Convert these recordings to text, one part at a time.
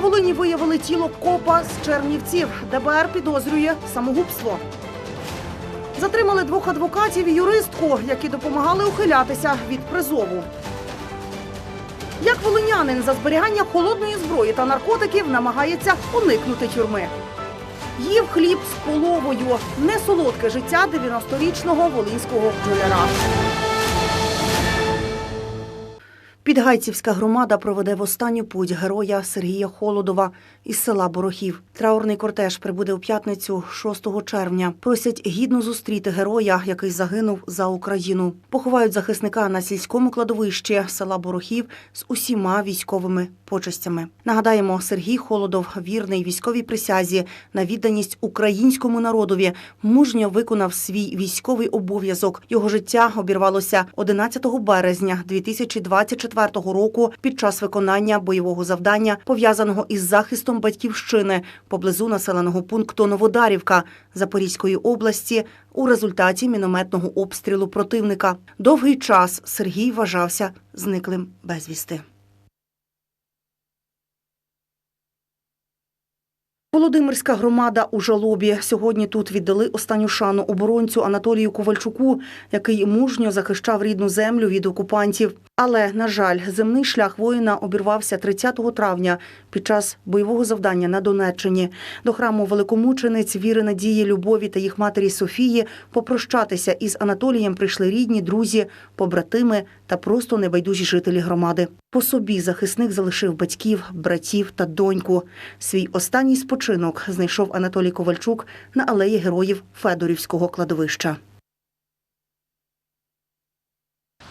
На Волині виявили тіло копа з Чернівців. ДБР підозрює самогубство. Затримали двох адвокатів і юристку, які допомагали ухилятися від призову. Як волинянин за зберігання холодної зброї та наркотиків намагається уникнути тюрми. Їв хліб з половою. Несолодке життя 90-річного волинського бджоляра. Підгайцівська громада проведе в останню путь героя Сергія Холодова із села Борохів. Траурний кортеж прибуде у п'ятницю 6 червня. Просять гідно зустріти героя, який загинув за Україну. Поховають захисника на сільському кладовищі села Борохів з усіма військовими почестями. Нагадаємо, Сергій Холодов, вірний військовій присязі на відданість українському народові, мужньо виконав свій військовий обов'язок. Його життя обірвалося 11 березня 2024 року під час виконання бойового завдання, пов'язаного із захистом батьківщини поблизу населеного пункту Новодарівка Запорізької області у результаті мінометного обстрілу противника. Довгий час Сергій вважався зниклим безвісти. Володимирська громада у жалобі. Сьогодні тут віддали останню шану оборонцю Анатолію Ковальчуку, який мужньо захищав рідну землю від окупантів. Але, на жаль, земний шлях воїна обірвався 30 травня під час бойового завдання на Донеччині. До храму великомучениць віри надії, любові та їх матері Софії попрощатися із Анатолієм прийшли рідні, друзі, побратими та просто небайдужі жителі громади. По собі захисник залишив батьків, братів та доньку. Свій останній спочинок знайшов Анатолій Ковальчук на алеї героїв Федорівського кладовища.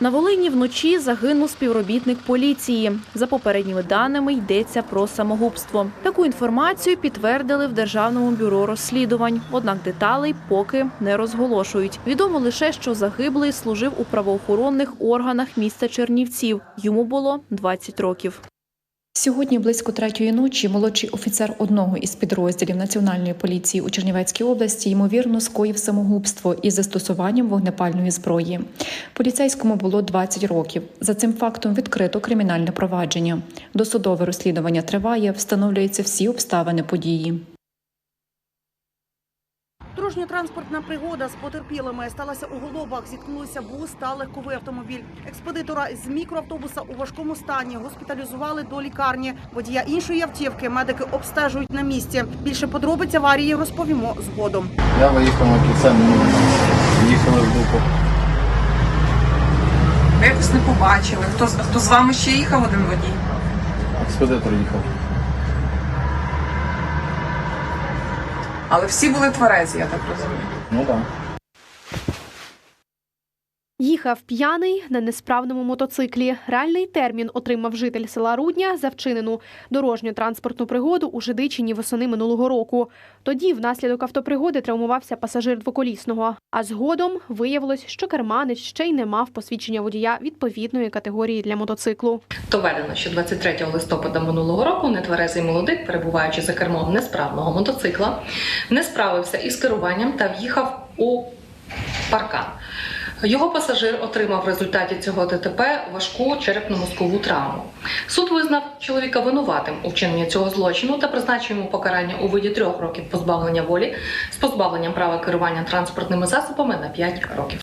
На Волині вночі загинув співробітник поліції. За попередніми даними йдеться про самогубство. Таку інформацію підтвердили в Державному бюро розслідувань. Однак деталей поки не розголошують. Відомо лише, що загиблий служив у правоохоронних органах міста Чернівців. Йому було 20 років. Сьогодні близько третьої ночі молодший офіцер одного із підрозділів Національної поліції у Чернівецькій області ймовірно скоїв самогубство із застосуванням вогнепальної зброї. Поліцейському було 20 років. За цим фактом відкрито кримінальне провадження. Досудове розслідування триває, встановлюються всі обставини події. Дорожньо-транспортна пригода з потерпілими сталася у Голобах. Зіткнулися бус та легковий автомобіль. Експедитора з мікроавтобуса у важкому стані госпіталізували до лікарні. Водія іншої автівки медики обстежують на місці. Більше подробиць аварії розповімо згодом. Я виїхав на кільце, їхали в дупу. Ви якось не побачили. Хто, з- хто з вами ще їхав один водій? Експедитор їхав. Але всі були тверезі, я так розумію. Ну так. Їхав п'яний на несправному мотоциклі. Реальний термін отримав житель села Рудня за вчинену дорожньо-транспортну пригоду у Жидичині восени минулого року. Тоді внаслідок автопригоди травмувався пасажир двоколісного. А згодом виявилось, що керманець ще й не мав посвідчення водія відповідної категорії для мотоциклу. Доведено, що 23 листопада минулого року нетверезий молодик, перебуваючи за кермом несправного мотоцикла, не справився із керуванням та в'їхав у паркан. Його пасажир отримав в результаті цього ДТП важку черепно-мозкову травму. Суд визнав чоловіка винуватим у вчиненні цього злочину та призначив йому покарання у виді трьох років позбавлення волі з позбавленням права керування транспортними засобами на 5 років.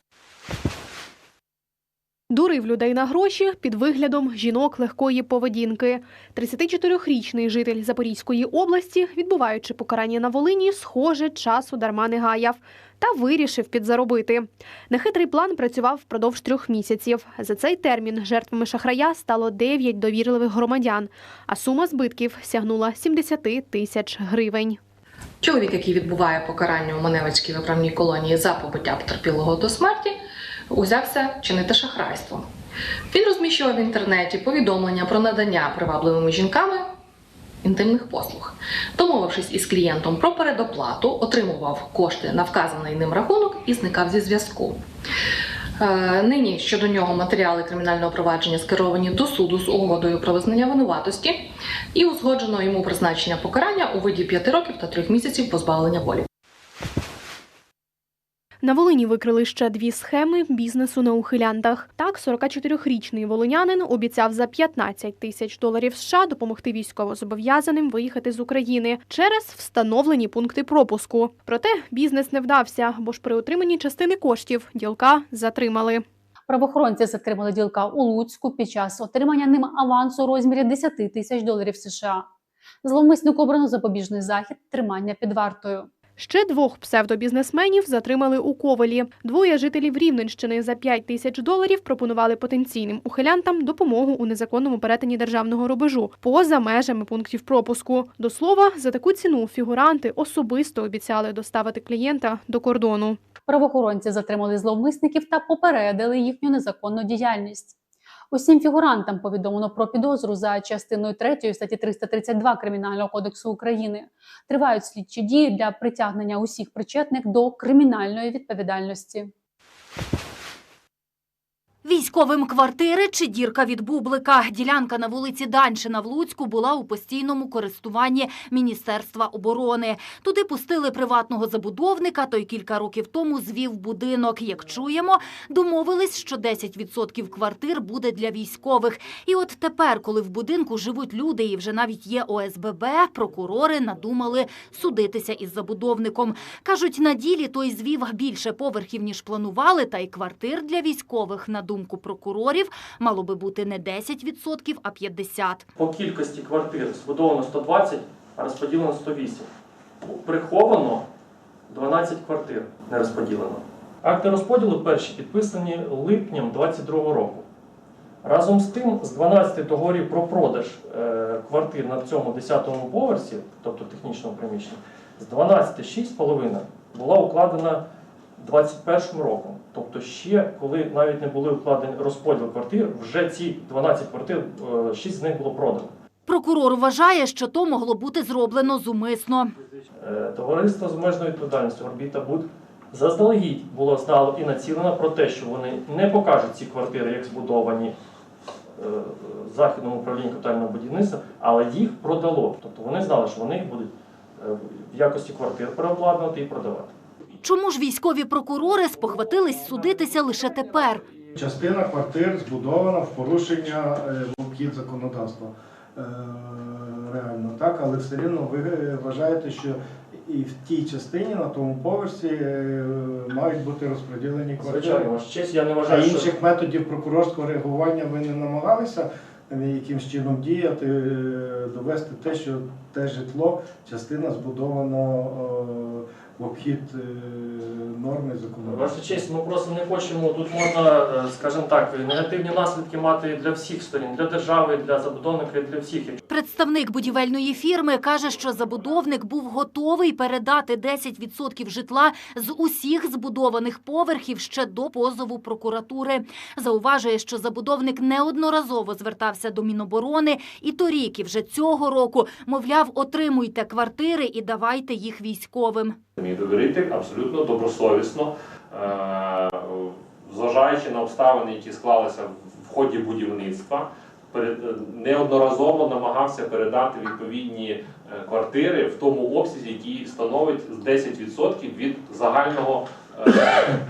Дурив людей на гроші під виглядом жінок легкої поведінки. 34-річний житель Запорізької області, відбуваючи покарання на Волині, схоже, часу дарма не гаяв та вирішив підзаробити. Нехитрий план працював впродовж трьох місяців. За цей термін жертвами шахрая стало 9 довірливих громадян, а сума збитків сягнула 70 тисяч гривень. Чоловік, який відбуває покарання у Маневицькій виправній колонії за побиття потерпілого до смерті, узявся чинити шахрайство. Він розміщував в інтернеті повідомлення про надання привабливими жінками інтимних послуг. Домовившись із клієнтом про передоплату, отримував кошти на вказаний ним рахунок і зникав зі зв'язку. Е, Нині щодо нього матеріали кримінального провадження скеровані до суду з угодою про визнання винуватості і узгоджено йому призначення покарання у виді 5 років та 3 місяців позбавлення волі. На Волині викрили ще дві схеми бізнесу на ухилянтах. Так, 44-річний волинянин обіцяв за 15 тисяч доларів США допомогти військовозобов'язаним виїхати з України через встановлені пункти пропуску. Проте бізнес не вдався, бо ж при отриманні частини коштів ділка затримали. Правоохоронці затримали ділка у Луцьку під час отримання ним авансу у розмірі 10 тисяч доларів США. Зловмиснику обрано запобіжний захід тримання під вартою. Ще двох псевдобізнесменів затримали у Ковелі. Двоє жителів Рівненщини за 5 тисяч доларів пропонували потенційним ухилянтам допомогу у незаконному перетині державного рубежу поза межами пунктів пропуску. До слова, за таку ціну фігуранти особисто обіцяли доставити клієнта до кордону. Правоохоронці затримали зловмисників та попередили їхню незаконну діяльність. Усім фігурантам повідомлено про підозру за частиною 3 статті 332 Кримінального кодексу України. Тривають слідчі дії для притягнення усіх причетних до кримінальної відповідальності. Військовим квартири чи дірка від бублика. Ділянка на вулиці Даншина в Луцьку була у постійному користуванні Міністерства оборони. Туди пустили приватного забудовника, той кілька років тому звів будинок. Як чуємо, домовились, що 10% квартир буде для військових. І от тепер, коли в будинку живуть люди і вже навіть є ОСББ, прокурори надумали судитися із забудовником. Кажуть, на ділі той звів більше поверхів, ніж планували, та й квартир для військових, на думку прокурорів, мало би бути не 10%, а 50%. По кількості квартир збудовано 120, а розподілено 108. Приховано 12 квартир не розподілено. Акти розподілу перші підписані липнем 22 року. Разом з тим, з 12 договорів про продаж е, квартир на цьому 10-му поверсі, тобто технічному приміщенні, з 12 6,5 була укладена 21 роком. Тобто ще коли навіть не були укладені розподіл квартир, вже ці 12 квартир, 6 з них було продано. Прокурор вважає, що то могло бути зроблено зумисно. Е, Товариство з обмеженою відповідальністю Орбіта Буд заздалегідь було знало і націлено про те, що вони не покажуть ці квартири, як збудовані е, Західному управлінні капітального будівництва, але їх продало. Тобто вони знали, що вони їх будуть е, в якості квартир переобладнувати і продавати. Чому ж військові прокурори спохватились судитися лише тепер? Частина квартир збудована в порушення е, в обхід законодавства. Е, Реально так, але все рівно ви е, вважаєте, що і в тій частині на тому поверсі мають бути розподілені Звичайно, квартири. ваш честь, я не А вважаю, що інших методів прокурорського реагування ви не намагалися якимсь чином діяти, довести те, що те житло частина збудовано в обхід е, норми законодавства. Ваша честь, ми просто не хочемо. Тут можна, е, скажімо так, негативні наслідки мати для всіх сторін, для держави, для забудовника, і для всіх. Представник будівельної фірми каже, що забудовник був готовий передати 10% житла з усіх збудованих поверхів ще до позову прокуратури. Зауважує, що забудовник неодноразово звертався до Міноборони і торік, і вже цього року, мовляв, отримуйте квартири і давайте їх військовим. Мій довіритель абсолютно добросовісно, е, зважаючи на обставини, які склалися в ході будівництва, е, неодноразово намагався передати відповідні е, квартири в тому обсязі, який становить 10% від загального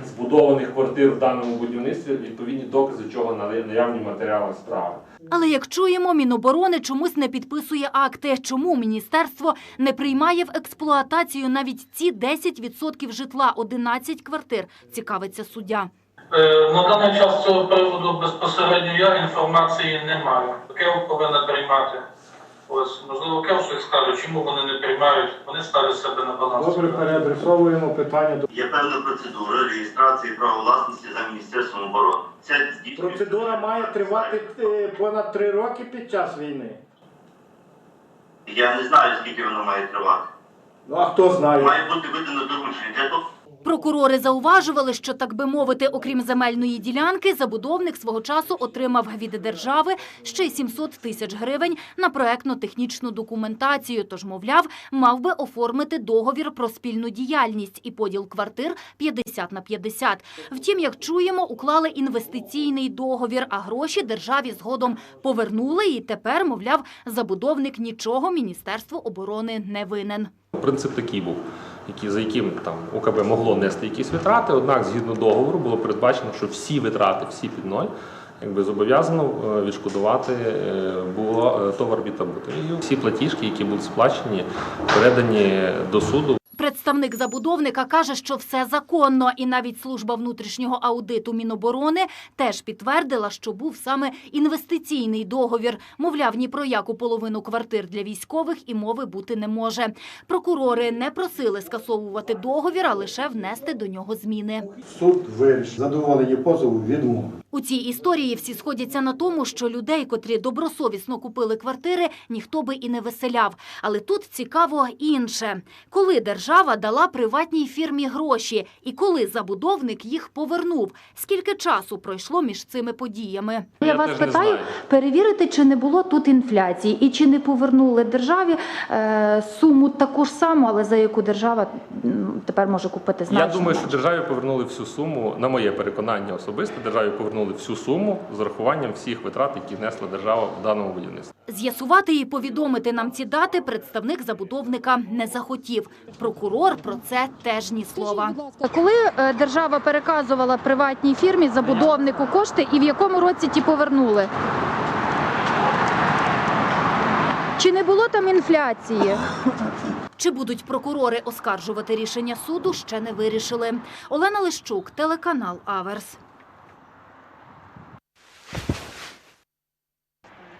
збудованих квартир в даному будівництві, відповідні докази, чого на- наявні матеріали справи. Але як чуємо, Міноборони чомусь не підписує акти. Чому міністерство не приймає в експлуатацію навіть ці 10% житла, 11 квартир, цікавиться суддя. Е, На даний час цього приводу безпосередньо я інформації не маю. Таке повинна приймати. Ось, можливо, Кев щось скаже, чому вони не приймають, вони ставлять себе на баланс. Добре, переадресовуємо питання до Є певна процедура реєстрації права власності за Міністерством оборони. Це здійснюється- Процедура має тривати е, понад три роки під час війни. Я не знаю, скільки вона має тривати. Ну а хто знає? Має бути видано доручення. Для того, Прокурори зауважували, що, так би мовити, окрім земельної ділянки, забудовник свого часу отримав від держави ще й 700 тисяч гривень на проектно-технічну документацію. Тож, мовляв, мав би оформити договір про спільну діяльність і поділ квартир 50 на 50. Втім, як чуємо, уклали інвестиційний договір, а гроші державі згодом повернули. І тепер, мовляв, забудовник нічого Міністерству оборони не винен. Принцип такий був. які, за яким там ОКБ могло нести якісь витрати, однак згідно договору було передбачено, що всі витрати, всі під ноль, якби зобов'язано е, відшкодувати е, було е, товар. І всі платіжки, які будуть сплачені, передані до суду. Представник забудовника каже, що все законно, і навіть служба внутрішнього аудиту Міноборони теж підтвердила, що був саме інвестиційний договір. Мовляв, ні про яку половину квартир для військових і мови бути не може. Прокурори не просили скасовувати договір, а лише внести до нього зміни. Суд вирішив задоволення позову відмови. У цій історії всі сходяться на тому, що людей, котрі добросовісно купили квартири, ніхто би і не веселяв. Але тут цікаво інше. Коли держава дала приватній фірмі гроші і коли забудовник їх повернув? Скільки часу пройшло між цими подіями? Я вас питаю, перевірити, чи не було тут інфляції і чи не повернули державі е, суму таку ж саму, але за яку держава тепер може купити Я думаю, що державі повернули всю суму, на моє переконання особисте, державі повернули всю суму з урахуванням всіх витрат, які несла держава в даному будівництві. З'ясувати і повідомити нам ці дати представник забудовника не захотів. Прокурор про це теж ні слова. Коли е, держава переказувала приватній фірмі забудовнику кошти і в якому році ті повернули? Чи не було там інфляції? Чи будуть прокурори оскаржувати рішення суду, ще не вирішили. Олена Лищук, телеканал Аверс.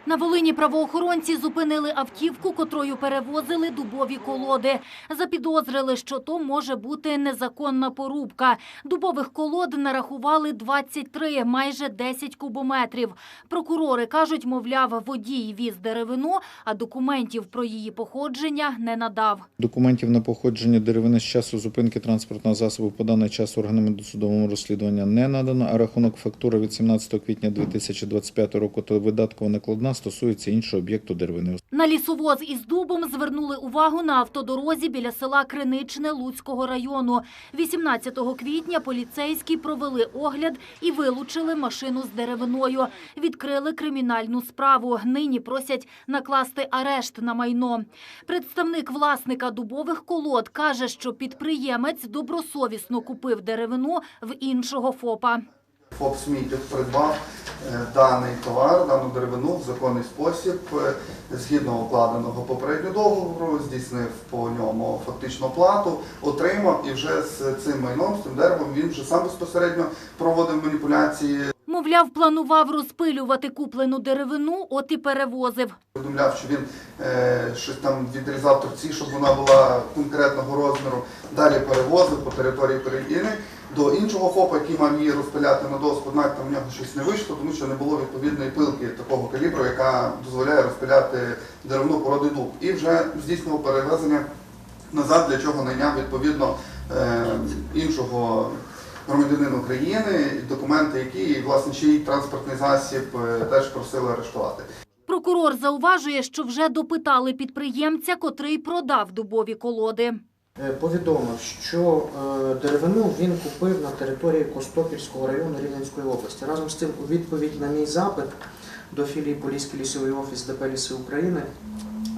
На Волині правоохоронці зупинили автівку, котрою перевозили дубові колоди. Запідозрили, що то може бути незаконна порубка. Дубових колод нарахували 23, майже 10 кубометрів. Прокурори кажуть, мовляв, водій віз деревину, а документів про її походження не надав. Документів на походження деревини з часу зупинки транспортного засобу по даний час органами досудового розслідування не надано, а рахунок фактури від 17 квітня 2025 року та видаткова накладна стосується іншого об'єкту деревини. На лісовоз із дубом звернули увагу на автодорозі біля села Криничне Луцького району. 18 квітня поліцейські провели огляд і вилучили машину з деревиною. Відкрили кримінальну справу. Нині просять накласти арешт на майно. Представник власника дубових колод каже, що підприємець добросовісно купив деревину в іншого ФОПа. ФОП Смітюк придбав е, даний товар, дану деревину в законний спосіб, е, згідно укладеного попереднього договору, здійснив по ньому фактичну оплату, отримав і вже з цим майном, з цим деревом він вже сам безпосередньо проводив маніпуляції. Мовляв, планував розпилювати куплену деревину, от і перевозив. Повідомляв, що він е, щось там відрізав торці, щоб вона була конкретного розміру. Далі перевозив по території країни до іншого ФОПа, який мав її розпиляти на доску, однак там в нього щось не вийшло, тому що не було відповідної пилки такого калібру, яка дозволяє розпиляти деревну породи дуб. І вже здійснив перевезення назад, для чого найняв відповідно е, іншого громадянина України, документи, які власне чий транспортний засіб е, теж просили арештувати. Прокурор зауважує, що вже допитали підприємця, котрий продав дубові колоди. Е, повідомив, що е, деревину він купив на території Костопільського району Рівненської області. Разом з тим, у відповідь на мій запит до філії Поліський лісовий офіс ДП Ліси України,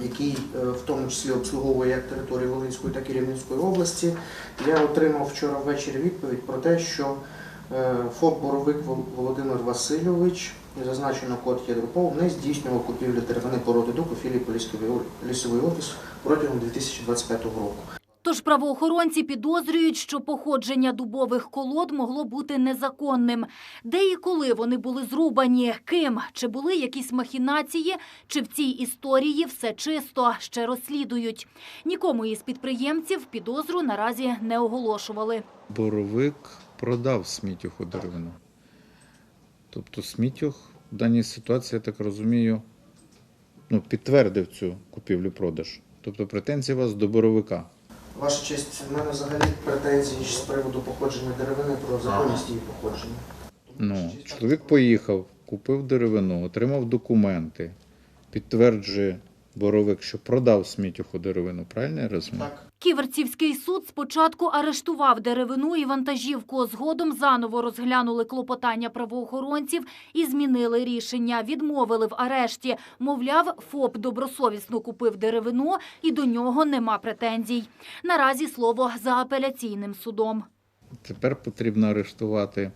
який е, в тому числі обслуговує як територію Волинської, так і Рівненської області, я отримав вчора ввечері відповідь про те, що ФОП Боровик Володимир Васильович, зазначено код Європол, не здійснював купівлю деревини породи дуб у філії Поліський лісовий офіс протягом 2025 року. Тож правоохоронці підозрюють, що походження дубових колод могло бути незаконним. Де і коли вони були зрубані, ким, чи були якісь махінації, чи в цій історії все чисто, ще розслідують. Нікому із підприємців підозру наразі не оголошували. Боровик продав смітюху деревину. Тобто смітюх в даній ситуації, я так розумію, ну, підтвердив цю купівлю-продаж. Тобто претензії у вас до боровика. Ваша честь, в мене взагалі претензії з приводу походження деревини про законність її походження. Ну, чоловік поїхав, купив деревину, отримав документи, підтверджує боровик, що продав смітюху деревину. Правильно я розумію? Так. Ківерцівський суд спочатку арештував деревину і вантажівку. Згодом заново розглянули клопотання правоохоронців і змінили рішення. Відмовили в арешті. Мовляв, ФОП добросовісно купив деревину і до нього нема претензій. Наразі слово за апеляційним судом. Тепер потрібно арештувати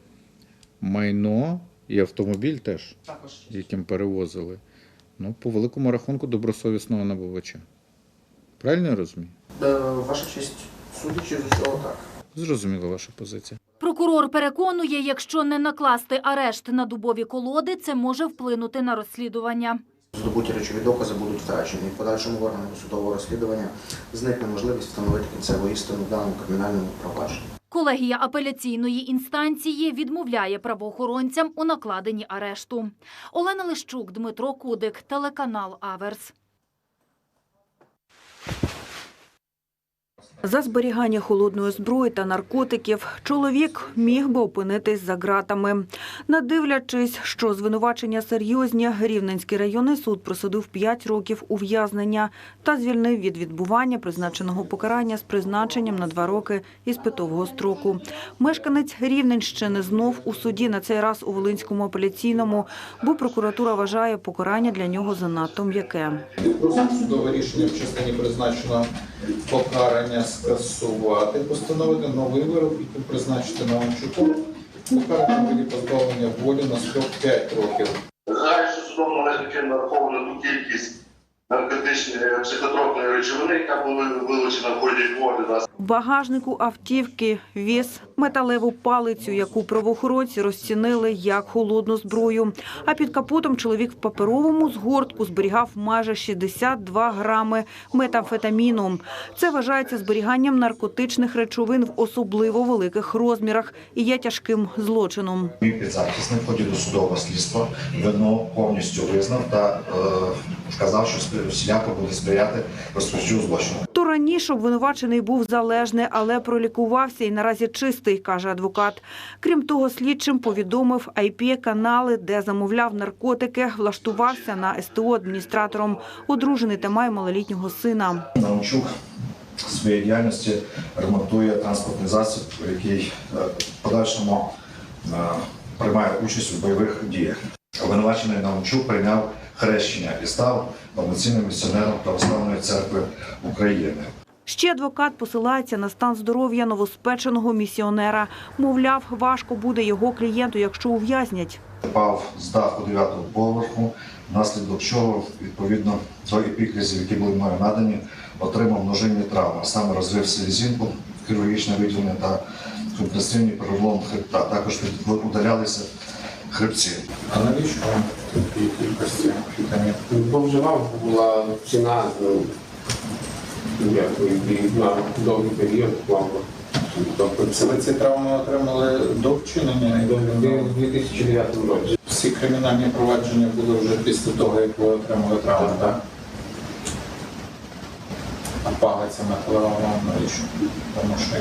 майно і автомобіль теж, яким перевозили. Ну, по великому рахунку добросовісного набувача. Правильно я розумію? Е, Ваша честь, судячи з усього так. Зрозуміла ваша позиція. Прокурор переконує, якщо не накласти арешт на дубові колоди, це може вплинути на розслідування. Здобуті речові докази будуть втрачені. В подальшому в органах досудового розслідування зникне можливість встановити кінцеву істину в даному кримінальному провадженні. Колегія апеляційної інстанції відмовляє правоохоронцям у накладенні арешту. Олена Лищук, Дмитро Кудик, телеканал Аверс. За зберігання холодної зброї та наркотиків чоловік міг би опинитись за ґратами. Надивлячись, що звинувачення серйозні, Рівненський районний суд присудив 5 років ув'язнення та звільнив від відбування призначеного покарання з призначенням на 2 роки іспитового строку. Мешканець Рівненщини знов у суді на цей раз у Волинському апеляційному, бо прокуратура вважає покарання для нього занадто м'яке. Судове рішення в частині призначено покарання скасувати, постановити новий вирок, і призначити на Ончуку, покарання буде позбавлення волі на строк 5 років. що судом належники нараховано ту кількість наркотичної психотропної речовини, яка була вилучена в ході відводи. В багажнику автівки віз металеву палицю, яку правоохоронці розцінили як холодну зброю. А під капотом чоловік в паперовому згортку зберігав майже 62 грами метамфетаміну. Це вважається зберіганням наркотичних речовин в особливо великих розмірах і є тяжким злочином. Мій підзахисник в ході досудового слідства вину повністю визнав та е, сказав, що всіляко буде сприяти розкриттю злочину. То раніше обвинувачений був залежний, але пролікувався і наразі чистий, каже адвокат. Крім того, слідчим повідомив IP-канали, де замовляв наркотики, влаштувався на СТО адміністратором, одружений та має малолітнього сина. Наумчук в своїй діяльності ремонтує транспортний засіб, який е, в подальшому е, приймає участь у бойових діях. Обвинувачений Наумчук прийняв хрещення і став повноцінним місіонером Православної церкви України. Ще адвокат посилається на стан здоров'я новоспеченого місіонера. Мовляв, важко буде його клієнту, якщо ув'язнять. Впав з даху 9-го поверху, внаслідок чого, відповідно до епіклізів, які були мною надані, отримав множинні травми, саме розрив селезінку, хірургічне виділення та компресивні перелом хребта. Також удалялися хребці. А навіщо вам такі кількості фітамін? Бо вживав була ціна ну, на довгий період плавно. Тобто це ви ці травми отримали до вчинення і до У 2009 році. Всі кримінальні провадження були вже після того, як ви отримали травми, так? А палиця наклала вам навіщо? Тому що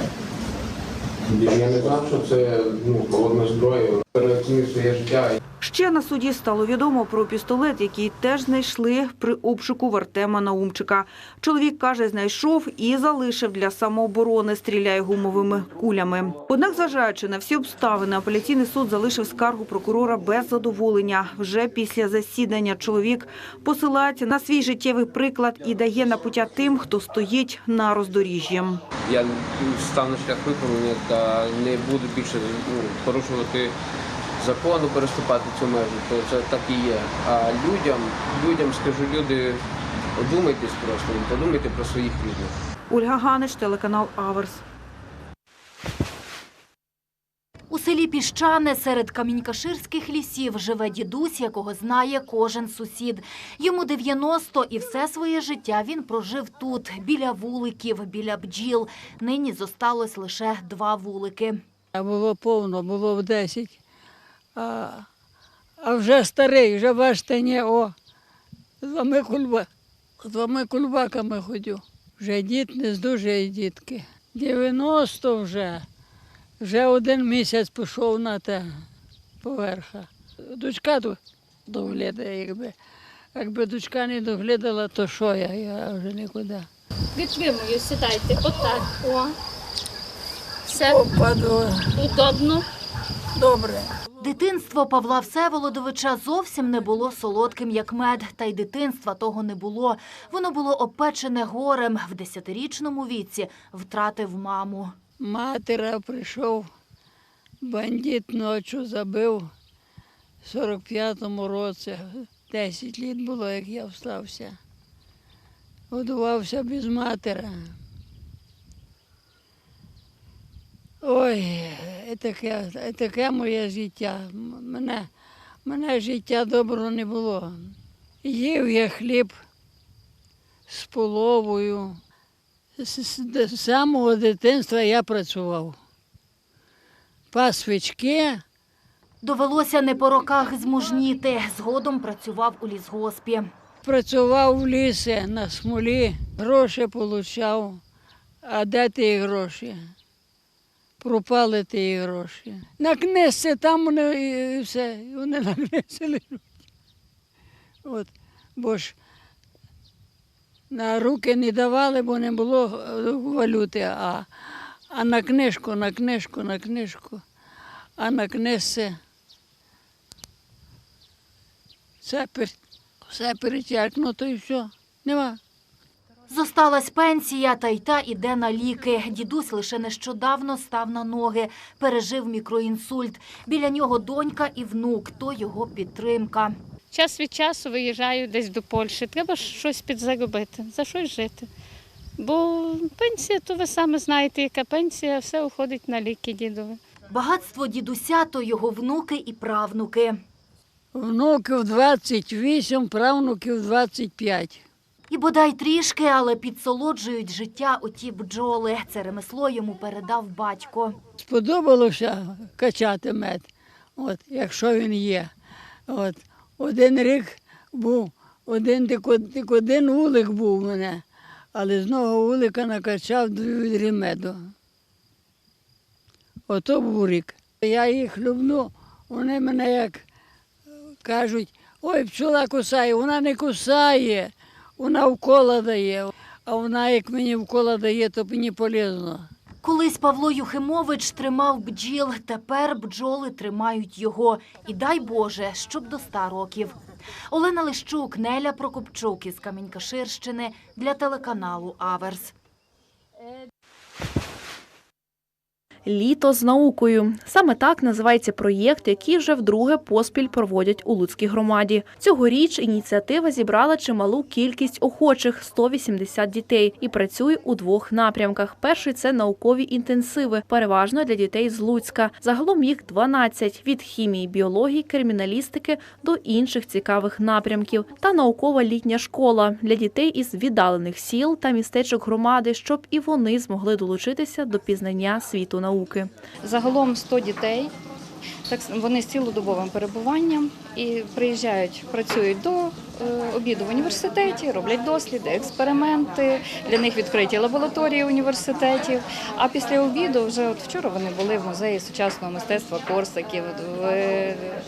Я не знав, що це ну, холодна зброя. Переоцінив своє життя. Ще на суді стало відомо про пістолет, який теж знайшли при обшуку в Артема Наумчика. Чоловік каже, знайшов і залишив для самооборони, стріляє гумовими кулями. Однак, зважаючи на всі обставини, апеляційний суд залишив скаргу прокурора без задоволення. Вже після засідання чоловік посилається на свій життєвий приклад і дає напуття тим, хто стоїть на роздоріжжі. Я став на шлях виправлення та не буду більше ну, порушувати закону, переступати цю межу, то це так і є. А людям, людям скажу, люди, одумайтесь просто, подумайте про своїх рідних. Ольга Ганич, телеканал Аверс. У селі Піщане серед камінькаширських лісів живе дідусь, якого знає кожен сусід. Йому 90 і все своє життя він прожив тут, біля вуликів, біля бджіл. Нині зосталось лише два вулики. Було повно, було в 10. А, а вже старий, вже бачите, ні, о, з з кульбаками ходю. Вже дід не здужує дітки. 90 вже. Вже один місяць пішов на те поверха. Дочка до- доглядає, якби. Якби дочка не доглядала, то що я? Я вже нікуди. Витримую, сідайте. Отак. О. Все. Удобно. Добре. Дитинство Павла Всеволодовича зовсім не було солодким, як мед. Та й дитинства того не було. Воно було опечене горем. В десятирічному віці втратив маму. Матера прийшов, бандит ночі забив в 45-му році. 10 літ було, як я встався. Годувався без матера. Ой, таке, таке моє життя. Мене, мене життя доброго не було. Їв я хліб з половою. З, самого дитинства я працював. Пас свічки, Довелося не по роках змужніти. Згодом працював у лісгоспі. працював в лісі на смолі, гроші получав. А де ті гроші? Пропали ті гроші. На книжці там вони і все, вони на книжці лежать. От, бо ж на руки не давали, бо не було е, валюти, а, а на книжку, на книжку, на книжку. А на книжці все, все перечеркнуто і все. Нема. Зосталась пенсія, та й та іде на ліки. Дідусь лише нещодавно став на ноги, пережив мікроінсульт. Біля нього донька і внук, то його підтримка. Час від часу виїжджаю десь до Польщі. Треба щось підзаробити, за щось жити. Бо пенсія, то ви саме знаєте, яка пенсія, все уходить на ліки дідові. Багатство дідуся то його внуки і правнуки. Внуків 28, правнуків 25. І бодай трішки, але підсолоджують життя оті бджоли. Це ремесло йому передав батько. Сподобалося качати мед, от, якщо він є. От, один рік був, один тільки один вулик був у мене, але з одного вулика накачав дві меду. Ото був рік. Я їх люблю, вони мене як кажуть, ой, пчола кусає, вона не кусає, вона вкола дає. А вона, як мені вкола дає, то мені полезно. Колись Павло Юхимович тримав бджіл, тепер бджоли тримають його. І дай Боже, щоб до ста років. Олена Лищук, Неля Прокопчук із Камінькаширщини для телеканалу Аверс. Літо з наукою саме так називається проєкт, який вже вдруге поспіль проводять у Луцькій громаді. Цьогоріч ініціатива зібрала чималу кількість охочих 180 дітей і працює у двох напрямках. Перший це наукові інтенсиви, переважно для дітей з Луцька. Загалом їх 12 – від хімії, біології, криміналістики до інших цікавих напрямків. Та наукова літня школа для дітей із віддалених сіл та містечок громади, щоб і вони змогли долучитися до пізнання світу науки. Загалом 100 дітей. Так вони з цілодобовим перебуванням і приїжджають, працюють до е, обіду в університеті, роблять досліди, експерименти. Для них відкриті лабораторії університетів. А після обіду, вже от вчора вони були в музеї сучасного мистецтва Корсаків в,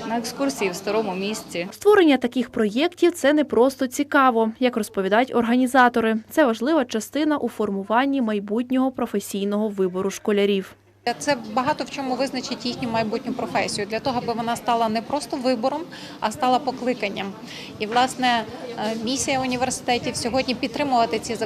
на екскурсії в старому місті. Створення таких проєктів це не просто цікаво, як розповідають організатори. Це важлива частина у формуванні майбутнього професійного вибору школярів. Це багато в чому визначить їхню майбутню професію для того, аби вона стала не просто вибором, а стала покликанням. І власне е, місія університетів сьогодні підтримувати ці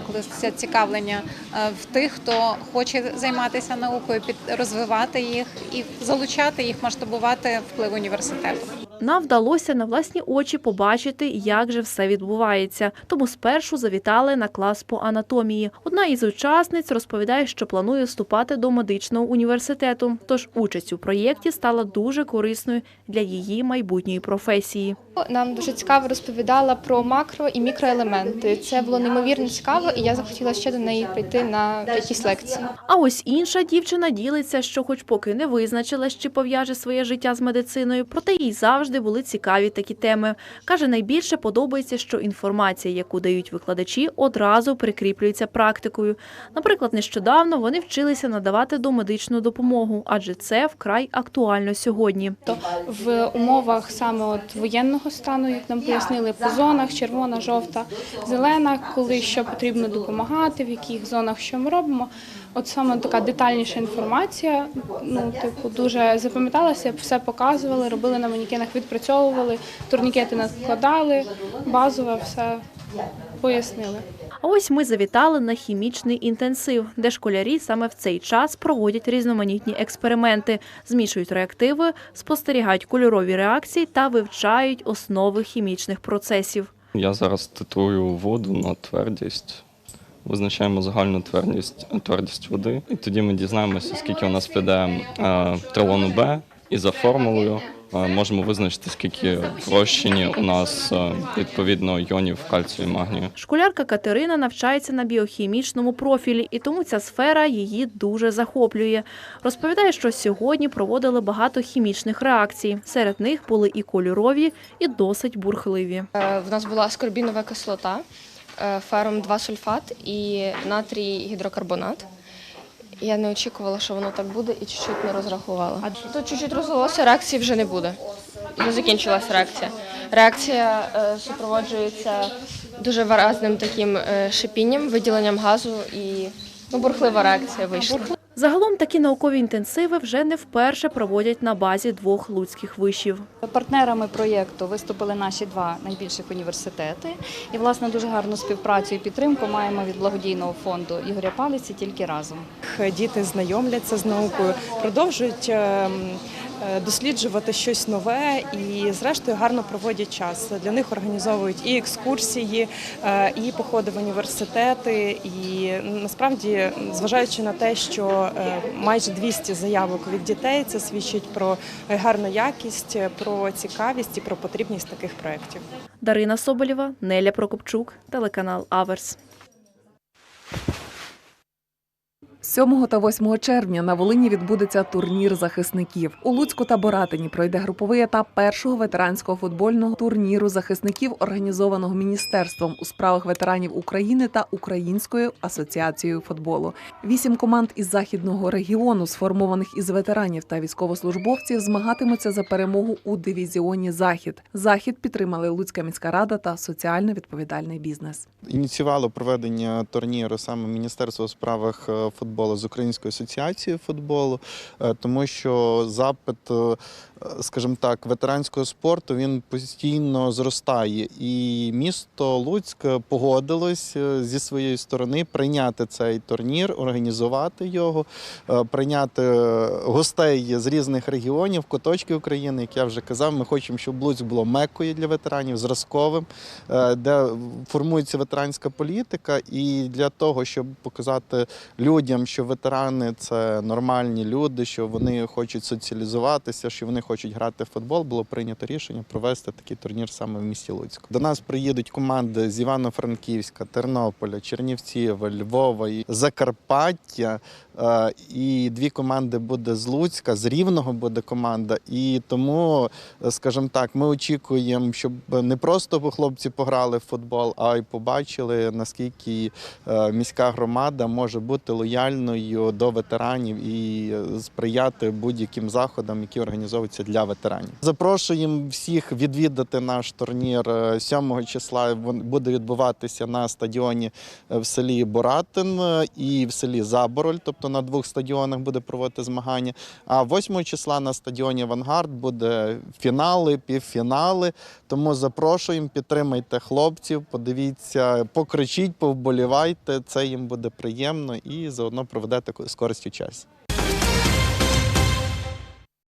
зацікавлення е, в тих, хто хоче займатися наукою, розвивати їх і залучати їх, масштабувати вплив університету. Нам вдалося на власні очі побачити, як же все відбувається. Тому спершу завітали на клас по анатомії. Одна із учасниць розповідає, що планує вступати до медичного університету. Тож участь у проєкті стала дуже корисною для її майбутньої професії. Нам дуже цікаво розповідала про макро і мікроелементи. Це було неймовірно цікаво, і я захотіла ще до неї прийти на якісь лекції. А ось інша дівчина ділиться, що, хоч поки не визначилась, чи пов'яже своє життя з медициною, проте їй завжди були цікаві такі теми. Каже, найбільше подобається, що інформація, яку дають викладачі, одразу прикріплюється практикою. Наприклад, нещодавно вони вчилися надавати домедичну допомогу, адже це вкрай актуально сьогодні. То в умовах саме от воєнного воєнного стану, як нам пояснили, по зонах червона, жовта, зелена, коли що потрібно допомагати, в яких зонах що ми робимо. От саме така детальніша інформація. Ну, типу, дуже запам'яталася, все показували, робили на манікенах, відпрацьовували, турнікети накладали, базове все пояснили. А ось ми завітали на хімічний інтенсив, де школярі саме в цей час проводять різноманітні експерименти, змішують реактиви, спостерігають кольорові реакції та вивчають основи хімічних процесів. Я зараз титрую воду на твердість. Визначаємо загальну твердість, твердість води, і тоді ми дізнаємося, скільки у нас піде е, трилону Б, і за формулою можемо визначити, скільки в у нас е, відповідно йонів кальцію і магнію. Школярка Катерина навчається на біохімічному профілі, і тому ця сфера її дуже захоплює. Розповідає, що сьогодні проводили багато хімічних реакцій. Серед них були і кольорові, і досить бурхливі. Е, В нас була аскорбінова кислота, е, ферум 2 сульфат і натрій гідрокарбонат. Я не очікувала, що воно так буде, і чуть-чуть не розрахувала. А тут чуть-чуть розлилося, реакції вже не буде. Вже закінчилась реакція. Реакція е, супроводжується дуже виразним таким е, шипінням, виділенням газу і ну, бурхлива реакція вийшла. Загалом такі наукові інтенсиви вже не вперше проводять на базі двох луцьких вишів. Партнерами проєкту виступили наші два найбільших університети. І, власне, дуже гарну співпрацю і підтримку маємо від благодійного фонду Ігоря Палиці тільки разом. Діти знайомляться з наукою, продовжують ем, досліджувати щось нове і, зрештою, гарно проводять час. Для них організовують і екскурсії, е, і походи в університети. І насправді, зважаючи на те, що е, майже 200 заявок від дітей, це свідчить про гарну якість, про цікавість і про потрібність таких проєктів. Дарина Соболєва, Неля Прокопчук, телеканал Аверс. 7 та 8 червня на Волині відбудеться турнір захисників. У Луцьку та Боратині пройде груповий етап першого ветеранського футбольного турніру захисників, організованого міністерством у справах ветеранів України та Українською асоціацією футболу. Вісім команд із західного регіону, сформованих із ветеранів та військовослужбовців, змагатимуться за перемогу у дивізіоні Захід. Захід підтримали Луцька міська рада та соціально відповідальний бізнес. Ініціювало проведення турніру саме Міністерство у справах е, футболу з Української асоціації футболу, е, тому що запит, е, скажімо так, ветеранського спорту він постійно зростає. І місто Луцьк погодилось е, зі своєї сторони прийняти цей турнір, організувати його, прийняти гостей з різних регіонів, куточків України. Як я вже казав, ми хочемо, щоб Луцьк було меккою для ветеранів, зразковим, де формується ветеранська політика, і для того, щоб показати людям, що ветерани це нормальні люди, що вони хочуть соціалізуватися, що вони хочуть грати в футбол, було прийнято рішення провести такий турнір саме в місті Луцьку. До нас приїдуть команди з Івано-Франківська, Тернополя, Чернівців, Львова і Закарпаття. Е, І дві команди буде з Луцька, з Рівного буде команда. І тому, е, скажімо так, ми очікуємо, щоб не просто хлопці пограли в футбол, а й побачили, наскільки е, міська громада може бути лояльною до ветеранів і сприяти будь-яким заходам, які організовуються для ветеранів. Запрошуємо всіх відвідати наш турнір е, 7 числа. Буде відбуватися на стадіоні в селі Боратин і в селі Забороль, тобто на двох стадіонах буде проводити змагання. А 8 числа на стадіоні Авангард буде фінали, півфінали. Тому запрошуємо, підтримайте хлопців, подивіться, покричіть, повболівайте. Це їм буде приємно і заодно проведете з користю час.